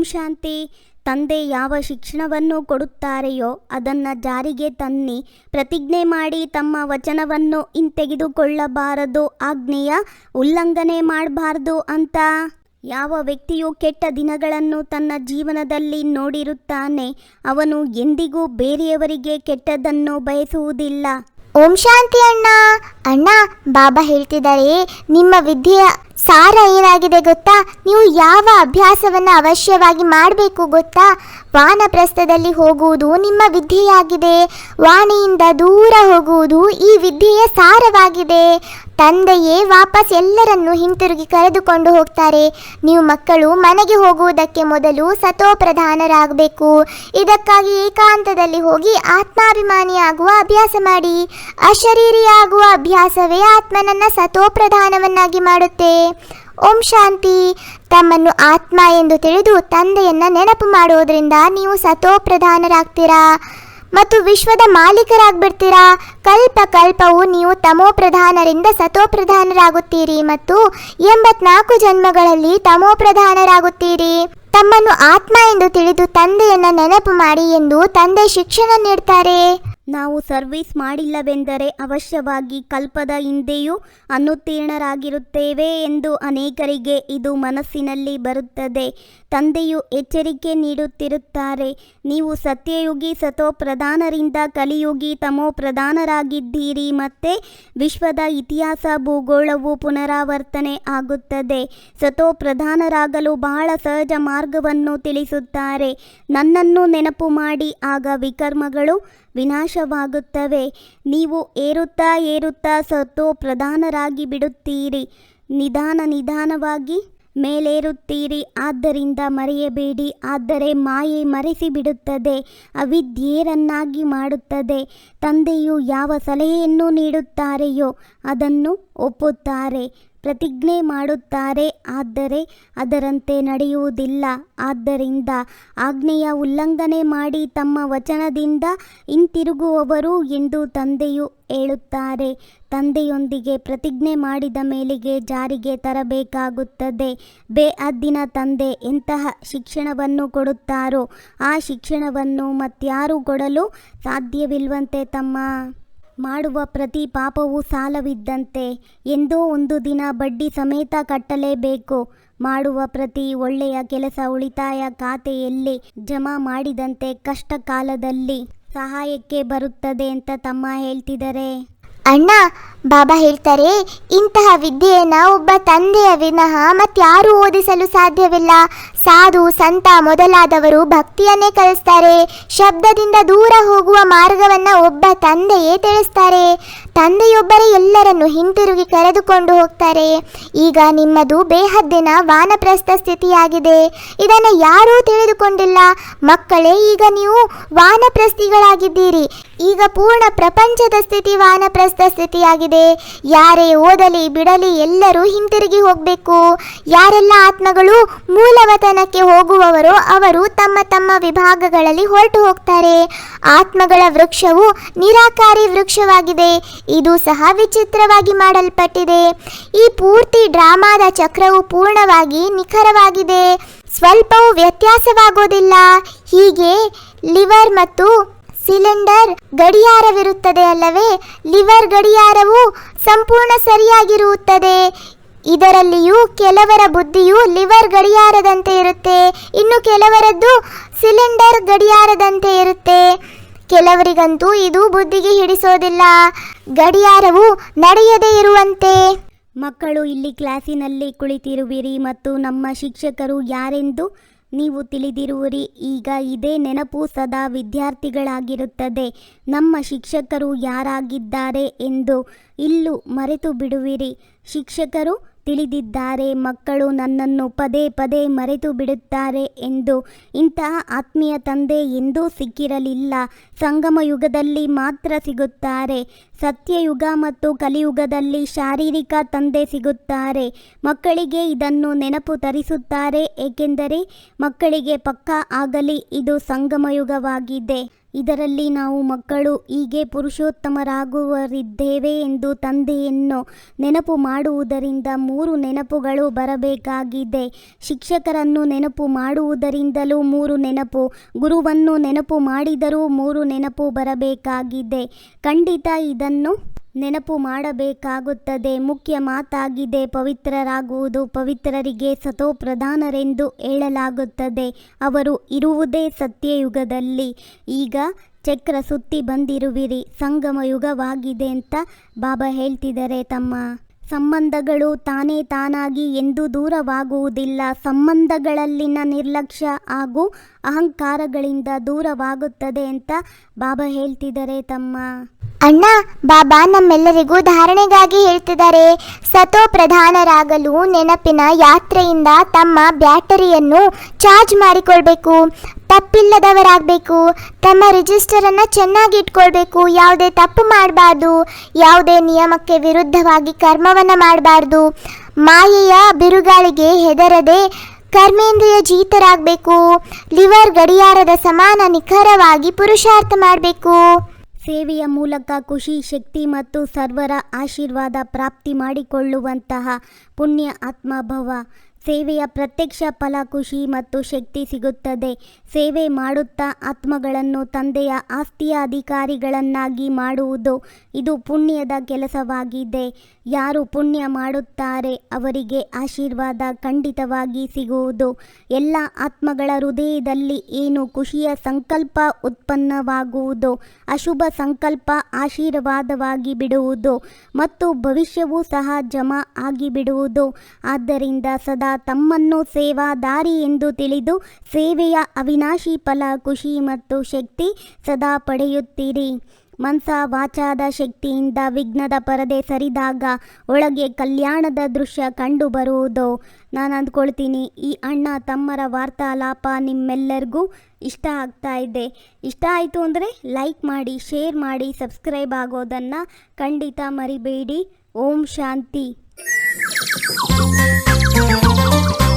ಓಂ ಶಾಂತಿ ತಂದೆ ಯಾವ ಶಿಕ್ಷಣವನ್ನು ಕೊಡುತ್ತಾರೆಯೋ ಅದನ್ನು ಜಾರಿಗೆ ತನ್ನಿ, ಪ್ರತಿಜ್ಞೆ ಮಾಡಿ ತಮ್ಮ ವಚನವನ್ನು ಹಿಂತೆಗೆದುಕೊಳ್ಳಬಾರದು, ಆಜ್ಞೆಯ ಉಲ್ಲಂಘನೆ ಮಾಡಬಾರ್ದು ಅಂತ. ಯಾವ ವ್ಯಕ್ತಿಯು ಕೆಟ್ಟ ದಿನಗಳನ್ನು ತನ್ನ ಜೀವನದಲ್ಲಿ ನೋಡಿರುತ್ತಾನೆ, ಅವನು ಎಂದಿಗೂ ಬೇರೆಯವರಿಗೆ ಕೆಟ್ಟದನ್ನು ಬಯಸುವುದಿಲ್ಲ. ಓಂ ಶಾಂತಿ ಅಣ್ಣ. ಅಣ್ಣ, ಬಾಬಾ ಹೇಳ್ತಿದ್ದಾರೆ, ನಿಮ್ಮ ವಿದ್ಯೆಯ ಸಾರ ಏನಾಗಿದೆ ಗೊತ್ತಾ? ನೀವು ಯಾವ ಅಭ್ಯಾಸವನ್ನು ಅವಶ್ಯವಾಗಿ ಮಾಡಬೇಕು ಗೊತ್ತಾ? ವಾನಪ್ರಸ್ಥದಲ್ಲಿ ಹೋಗುವುದು ನಿಮ್ಮ ವಿದ್ಯೆಯಾಗಿದೆ. ವಾಣಿಯಿಂದ ದೂರ ಹೋಗುವುದು ಈ ವಿದ್ಯೆಯ ಸಾರವಾಗಿದೆ. ತಂದೆಯೇ ವಾಪಸ್ ಎಲ್ಲರನ್ನು ಹಿಂತಿರುಗಿ ಕರೆದುಕೊಂಡು ಹೋಗ್ತಾರೆ. ನೀವು ಮಕ್ಕಳು ಮನೆಗೆ ಹೋಗುವುದಕ್ಕೆ ಮೊದಲು ಸತೋಪ್ರಧಾನರಾಗಬೇಕು. ಇದಕ್ಕಾಗಿ ಏಕಾಂತದಲ್ಲಿ ಹೋಗಿ ಆತ್ಮಾಭಿಮಾನಿಯಾಗುವ ಅಭ್ಯಾಸ ಮಾಡಿ. ಅಶರೀರಿಯಾಗುವ ಅಭ್ಯಾಸವೇ ಆತ್ಮನನ್ನ ಸತೋಪ್ರಧಾನವನ್ನಾಗಿ ಮಾಡುತ್ತೆ. ಓಂ ಶಾಂತಿ. ತಮ್ಮನ್ನು ಆತ್ಮ ಎಂದು ತಿಳಿದು ತಂದೆಯನ್ನ ನೆನಪು ಮಾಡುವುದರಿಂದ ನೀವು ಸತೋಪ್ರಧಾನರಾಗ್ತೀರಾ? ಮತ್ತು ವಿಶ್ವದ ಮಾಲೀಕರಾಗ್ಬಿಡ್ತೀರಾ? ಕಲ್ಪ ಕಲ್ಪವು ನೀವು ತಮೋ ಪ್ರಧಾನರಿಂದ ಸತೋ ಸತೋಪ್ರಧಾನರಾಗುತ್ತೀರಿ ಮತ್ತು ಎಂಬತ್ನಾಲ್ಕು ಜನ್ಮಗಳಲ್ಲಿ ತಮೋ ಪ್ರಧಾನರಾಗುತ್ತೀರಿ. ತಮ್ಮನ್ನು ಆತ್ಮ ಎಂದು ತಿಳಿದು ತಂದೆಯನ್ನ ನೆನಪು ಮಾಡಿ ಎಂದು ತಂದೆ ಶಿಕ್ಷಣ ನೀಡ್ತಾರೆ. ನಾವು ಸರ್ವಿಸ್ ಮಾಡಿಲ್ಲವೆಂದರೆ ಅವಶ್ಯವಾಗಿ ಕಲ್ಪದ ಹಿಂದೆಯೂ ಅನುತ್ತೀರ್ಣರಾಗಿರುತ್ತೇವೆ ಎಂದು ಅನೇಕರಿಗೆ ಇದು ಮನಸ್ಸಿನಲ್ಲಿ ಬರುತ್ತದೆ. ತಂದೆಯು ಎಚ್ಚರಿಕೆ ನೀಡುತ್ತಿರುತ್ತಾರೆ. ನೀವು ಸತ್ಯಯುಗಿ ಸತೋ ಪ್ರಧಾನರಿಂದ ಕಲಿಯುಗಿ ತಮೋ ಪ್ರಧಾನರಾಗಿದ್ದೀರಿ ಮತ್ತೆ ವಿಶ್ವದ ಇತಿಹಾಸ ಭೂಗೋಳವು ಪುನರಾವರ್ತನೆ ಆಗುತ್ತದೆ. ಸತೋ ಪ್ರಧಾನರಾಗಲು ಬಹಳ ಸಹಜ ಮಾರ್ಗವನ್ನು ತಿಳಿಸುತ್ತಾರೆ. ನನ್ನನ್ನು ನೆನಪು ಮಾಡಿ ಆಗ ವಿಕರ್ಮಗಳು ವಿನಾಶವಾಗುತ್ತವೆ. ನೀವು ಏರುತ್ತಾ ಏರುತ್ತಾ ಸತ್ತು ಪ್ರಧಾನರಾಗಿ ಬಿಡುತ್ತೀರಿ. ನಿಧಾನ ನಿಧಾನವಾಗಿ ಮೇಲೇರುತ್ತೀರಿ. ಆದ್ದರಿಂದ ಮರೆಯಬೇಡಿ. ಆದರೆ ಮಾಯೆ ಮರೆಸಿ ಬಿಡುತ್ತದೆ ಅವಿದ್ಯೇರನ್ನಾಗಿ ಮಾಡುತ್ತದೆ. ತಂದೆಯು ಯಾವ ಸಲಹೆಯನ್ನು ನೀಡುತ್ತಾರೆಯೋ ಅದನ್ನು ಒಪ್ಪುತ್ತಾರೆ. ಪ್ರತಿಜ್ಞೆ ಮಾಡುತ್ತಾರೆ, ಆದರೆ ಅದರಂತೆ ನಡೆಯುವುದಿಲ್ಲ. ಆದ್ದರಿಂದ ಆಜ್ಞೆಯ ಉಲ್ಲಂಘನೆ ಮಾಡಿ ತಮ್ಮ ವಚನದಿಂದ ಹಿಂತಿರುಗುವವರು ಎಂದು ತಂದೆಯು ಹೇಳುತ್ತಾರೆ. ತಂದೆಯೊಂದಿಗೆ ಪ್ರತಿಜ್ಞೆ ಮಾಡಿದ ಮೇಲೆಗೆ ಜಾರಿಗೆ ತರಬೇಕಾಗುತ್ತದೆ. ಬೇ ಬೇಅದ್ದಿನ ತಂದೆ, ಎಂತಹ ಶಿಕ್ಷಣವನ್ನು ಕೊಡುತ್ತಾರೋ ಆ ಶಿಕ್ಷಣವನ್ನು ಮತ್ಯಾರೂ ಕೊಡಲು ಸಾಧ್ಯವಿಲ್ವಂತೆ ತಮ್ಮ ಮಾಡುವ ಪ್ರತಿ ಪಾಪವೂ ಸಾಲವಿದ್ದಂತೆ ಎಂದೋ ಒಂದು ದಿನ ಬಡ್ಡಿ ಸಮೇತ ಕಟ್ಟಲೇಬೇಕು. ಮಾಡುವ ಪ್ರತಿ ಒಳ್ಳೆಯ ಕೆಲಸ ಉಳಿತಾಯ ಖಾತೆಯಲ್ಲಿ ಜಮಾ ಮಾಡಿದಂತೆ ಕಷ್ಟ ಕಾಲದಲ್ಲಿ ಸಹಾಯಕ್ಕೆ ಬರುತ್ತದೆ ಅಂತ ತಮ್ಮ ಹೇಳ್ತಿದ್ದಾರೆ. ಅಣ್ಣ, ಬಾಬಾ ಹೇಳ್ತಾರೆ, ಇಂತಹ ವಿದ್ಯೆಯನ್ನ ಒಬ್ಬ ತಂದೆಯ ವಿನಃ ಮತ್ತಾರು ಓದಿಸಲು ಸಾಧ್ಯವಿಲ್ಲ. ಸಾಧು, ಸಂತ ಮೊದಲಾದವರು ಭಕ್ತಿಯನ್ನೇ ಕಲಿಸ್ತಾರೆ. ಶಬ್ದದಿಂದ ದೂರ ಹೋಗುವ ಮಾರ್ಗವನ್ನ ಒಬ್ಬ ತಂದೆಯೇ ತಿಳಿಸ್ತಾರೆ. ತಂದೆಯೊಬ್ಬರೇ ಎಲ್ಲರನ್ನು ಹಿಂತಿರುಗಿ ಕರೆದುಕೊಂಡು ಹೋಗ್ತಾರೆ. ಈಗ ನಿಮ್ಮದು ಬೇಹದ್ದಿನ ವಾನಪ್ರಸ್ಥ ಸ್ಥಿತಿಯಾಗಿದೆ. ಇದನ್ನು ಯಾರೂ ತಿಳಿದುಕೊಂಡಿಲ್ಲ. ಮಕ್ಕಳೇ, ಈಗ ನೀವು ವಾನಪ್ರಸ್ಥಿಗಳಾಗಿದ್ದೀರಿ ಈಗ ಪೂರ್ಣ ಪ್ರಪಂಚದ ಸ್ಥಿತಿ ವಾನಪ್ರಸ್ಥ ಸ್ಥಿತಿಯಾಗಿದೆ. ಯಾರೇ ಓದಲಿ ಬಿಡಲಿ ಎಲ್ಲರೂ ಹಿಂತಿರುಗಿ ಹೋಗಬೇಕು. ಯಾರೆಲ್ಲ ಆತ್ಮಗಳು ಮೂಲವತನಕ್ಕೆ ಹೋಗುವವರೋ ಅವರು ತಮ್ಮ ತಮ್ಮ ವಿಭಾಗಗಳಲ್ಲಿ ಹೊರಟು ಹೋಗ್ತಾರೆ. ಆತ್ಮಗಳ ವೃಕ್ಷವು ನಿರಾಕಾರಿ ವೃಕ್ಷವಾಗಿದೆ. ಇದು ಸಹ ವಿಚಿತ್ರವಾಗಿ ಮಾಡಲ್ಪಟ್ಟಿದೆ. ಈ ಪೂರ್ತಿ ಡ್ರಾಮಾದ ಚಕ್ರವು ಪೂರ್ಣವಾಗಿ ನಿಖರವಾಗಿದೆ. ಸ್ವಲ್ಪವೂ ವ್ಯತ್ಯಾಸವಾಗೋದಿಲ್ಲ. ಹೀಗೆ ಲಿವರ್ ಮತ್ತು ಸಿಲಿಂಡರ್ ಗಡಿಯಾರವಿರುತ್ತದೆ ಅಲ್ಲವೇ? ಲಿವರ್ ಗಡಿಯಾರವು ಸಂಪೂರ್ಣ ಸರಿಯಾಗಿರುತ್ತದೆ. ಇದರಲ್ಲಿಯೂ ಕೆಲವರ ಬುದ್ಧಿಯು ಲಿವರ್ ಗಡಿಯಾರದಂತೆ ಇರುತ್ತೆ. ಇನ್ನು ಕೆಲವರದ್ದು ಸಿಲಿಂಡರ್ ಗಡಿಯಾರದಂತೆ ಇರುತ್ತೆ. ಕೆಲವರಿಗಂತೂ ಇದು ಬುದ್ಧಿಗೆ ಹಿಡಿಸೋದಿಲ್ಲ. ಗಡಿಯಾರವು ನಡೆಯದೇ ಇರುವಂತೆ. ಮಕ್ಕಳು ಇಲ್ಲಿ ಕ್ಲಾಸಿನಲ್ಲಿ ಕುಳಿತಿರುವಿರಿ ಮತ್ತು ನಮ್ಮ ಶಿಕ್ಷಕರು ಯಾರೆಂದು ನೀವು ತಿಳಿದಿರುವಿರಿ, ಈಗ ಇದೇ ನೆನಪು ಸದಾ ವಿದ್ಯಾರ್ಥಿಗಳಾಗಿರುತ್ತದೆ. ನಮ್ಮ ಶಿಕ್ಷಕರು ಯಾರಾಗಿದ್ದಾರೆ ಎಂದು ಇಲ್ಲೂ ಮರೆತು ಬಿಡುವಿರಿ. ಶಿಕ್ಷಕರು ತಿಳಿದಿದ್ದಾರೆ. ಮಕ್ಕಳು ನನ್ನನ್ನು ಪದೇ ಪದೇ ಮರೆತು ಬಿಡುತ್ತಾರೆ ಎಂದು ಇಂತಹ ಆತ್ಮೀಯ ತಂದೆ ಎಂದೂ ಸಿಕ್ಕಿರಲಿಲ್ಲ. ಸಂಗಮ ಯುಗದಲ್ಲಿ ಮಾತ್ರ ಸಿಗುತ್ತಾರೆ. ಸತ್ಯಯುಗ ಮತ್ತು ಕಲಿಯುಗದಲ್ಲಿ ಶಾರೀರಿಕ ತಂದೆ ಸಿಗುತ್ತಾರೆ. ಮಕ್ಕಳಿಗೆ ಇದನ್ನು ನೆನಪು ತರಿಸುತ್ತಾರೆ, ಏಕೆಂದರೆ ಮಕ್ಕಳಿಗೆ ಪಕ್ಕಾ ಆಗಲಿ ಇದು ಸಂಗಮ ಯುಗವಾಗಿದೆ. ಇದರಲ್ಲಿ ನಾವು ಮಕ್ಕಳು ಹೀಗೆ ಪುರುಷೋತ್ತಮರಾಗುವರಿದ್ದೇವೆ ಎಂದು ತಂದೆಯನ್ನು ನೆನಪು ಮಾಡುವುದರಿಂದ ಮೂರು ನೆನಪುಗಳು ಬರಬೇಕಾಗಿದೆ. ಶಿಕ್ಷಕರನ್ನು ನೆನಪು ಮಾಡುವುದರಿಂದಲೂ ಮೂರು ನೆನಪು, ಗುರುವನ್ನು ನೆನಪು ಮಾಡಿದರೂ ಮೂರು ನೆನಪು ಬರಬೇಕಾಗಿದೆ. ಖಂಡಿತ ಇದನ್ನು ನೆನಪು ಮಾಡಬೇಕಾಗುತ್ತದೆ. ಮುಖ್ಯ ಮಾತಾಗಿದೆ. ಪವಿತ್ರರಾಗುವುದು ಪವಿತ್ರರಿಗೆ ಸತೋಪ್ರಧಾನರೆಂದು ಹೇಳಲಾಗುತ್ತದೆ. ಅವರು ಇರುವುದೇ ಸತ್ಯಯುಗದಲ್ಲಿ. ಈಗ ಚಕ್ರ ಸುತ್ತಿ ಬಂದಿರುವಿರಿ. ಸಂಗಮ ಯುಗವಾಗಿದೆ ಅಂತ ಬಾಬಾ ಹೇಳ್ತಿದ್ದಾರೆ ತಮ್ಮ. ಸಂಬಂಧಗಳು ತಾನೇ ತಾನಾಗಿ ಎಂದೂ ದೂರವಾಗುವುದಿಲ್ಲ. ಸಂಬಂಧಗಳಲ್ಲಿನ ನಿರ್ಲಕ್ಷ್ಯ ಹಾಗೂ ಅಹಂಕಾರಗಳಿಂದ ದೂರವಾಗುತ್ತದೆ ಅಂತ ಬಾಬಾ ಹೇಳ್ತಿದ್ದಾರೆ ತಮ್ಮ. ಅಣ್ಣ, ಬಾಬಾ ನಮ್ಮೆಲ್ಲರಿಗೂ ಧಾರಣೆಗಾಗಿ ಹೇಳ್ತಿದ್ದಾರೆ. ಸತೋ ಪ್ರಧಾನರಾಗಲು ನೆನಪಿನ ಯಾತ್ರೆಯಿಂದ ತಮ್ಮ ಬ್ಯಾಟರಿಯನ್ನು ಚಾರ್ಜ್ ಮಾಡಿಕೊಳ್ಬೇಕು. ತಪ್ಪಿಲ್ಲದವರಾಗಬೇಕು. ತಮ್ಮ ರಿಜಿಸ್ಟರನ್ನು ಚೆನ್ನಾಗಿ ಇಟ್ಕೊಳ್ಬೇಕು. ಯಾವುದೇ ತಪ್ಪು ಮಾಡಬಾರ್ದು. ಯಾವುದೇ ನಿಯಮಕ್ಕೆ ವಿರುದ್ಧವಾಗಿ ಕರ್ಮವನ್ನು ಮಾಡಬಾರ್ದು. ಮಾಯೆಯ ಬಿರುಗಾಳಿಗೆ ಹೆದರದೆ ಕರ್ಮೇಂದ್ರಿಯ ಜೀತರಾಗಬೇಕು. ಲಿವರ್ ಗಡಿಯಾರದ ಸಮಾನ ನಿಖರವಾಗಿ ಪುರುಷಾರ್ಥ ಮಾಡಬೇಕು. ಸೇವೆಯ ಮೂಲಕ ಖುಷಿ ಶಕ್ತಿ ಮತ್ತು ಸರ್ವರ ಆಶೀರ್ವಾದ ಪ್ರಾಪ್ತಿ ಮಾಡಿಕೊಳ್ಳುವಂತಹ ಪುಣ್ಯ ಆತ್ಮಭವ ಸೇವೆಯ ಪ್ರತ್ಯಕ್ಷ ಫಲ, ಖುಷಿ ಮತ್ತು ಶಕ್ತಿ ಸಿಗುತ್ತದೆ. ಸೇವೆ ಮಾಡುತ್ತಾ ಆತ್ಮಗಳನ್ನು ತಂದೆಯ ಆಸ್ತಿಯ ಅಧಿಕಾರಿಗಳನ್ನಾಗಿ ಮಾಡುವುದು ಇದು ಪುಣ್ಯದ ಕೆಲಸವಾಗಿದೆ. ಯಾರು ಪುಣ್ಯ ಮಾಡುತ್ತಾರೆ ಅವರಿಗೆ ಆಶೀರ್ವಾದ ಖಂಡಿತವಾಗಿ ಸಿಗುವುದು. ಎಲ್ಲ ಆತ್ಮಗಳ ಹೃದಯದಲ್ಲಿ ಏನು ಖುಷಿಯ ಸಂಕಲ್ಪ ಉತ್ಪನ್ನವಾಗುವುದು, ಅಶುಭ ಸಂಕಲ್ಪ ಆಶೀರ್ವಾದವಾಗಿ ಬಿಡುವುದು ಮತ್ತು ಭವಿಷ್ಯವೂ ಸಹ ಜಮಾ ಆಗಿಬಿಡುವುದು. ಆದ್ದರಿಂದ ಸದಾ ತಮ್ಮನ್ನು ಸೇವಾದಾರಿ ಎಂದು ತಿಳಿದು ಸೇವೆಯ ಅವಿನಾಶಿ ಫಲ, ಖುಷಿ ಮತ್ತು ಶಕ್ತಿ ಸದಾ ಪಡೆಯುತ್ತೀರಿ. ಮನ್ಸ ವಾಚಾದ ಶಕ್ತಿಯಿಂದ ವಿಘ್ನದ ಪರದೆ ಸರಿದಾಗ ಒಳಗೆ ಕಲ್ಯಾಣದ ದೃಶ್ಯ ಕಂಡು ಬರುವುದು. ನಾನು ಅಂದ್ಕೊಳ್ತೀನಿ, ಈ ಅಣ್ಣ ತಮ್ಮರ ವಾರ್ತಾಲಾಪ ನಿಮ್ಮೆಲ್ಲರಿಗೂ ಇಷ್ಟ ಆಗ್ತಾ ಇದೆ. ಇಷ್ಟ ಆಯಿತು ಅಂದರೆ ಲೈಕ್ ಮಾಡಿ, ಶೇರ್ ಮಾಡಿ, ಸಬ್ಸ್ಕ್ರೈಬ್ ಆಗೋದನ್ನು ಖಂಡಿತ ಮರಿಬೇಡಿ. ಓಂ ಶಾಂತಿ. Thank you.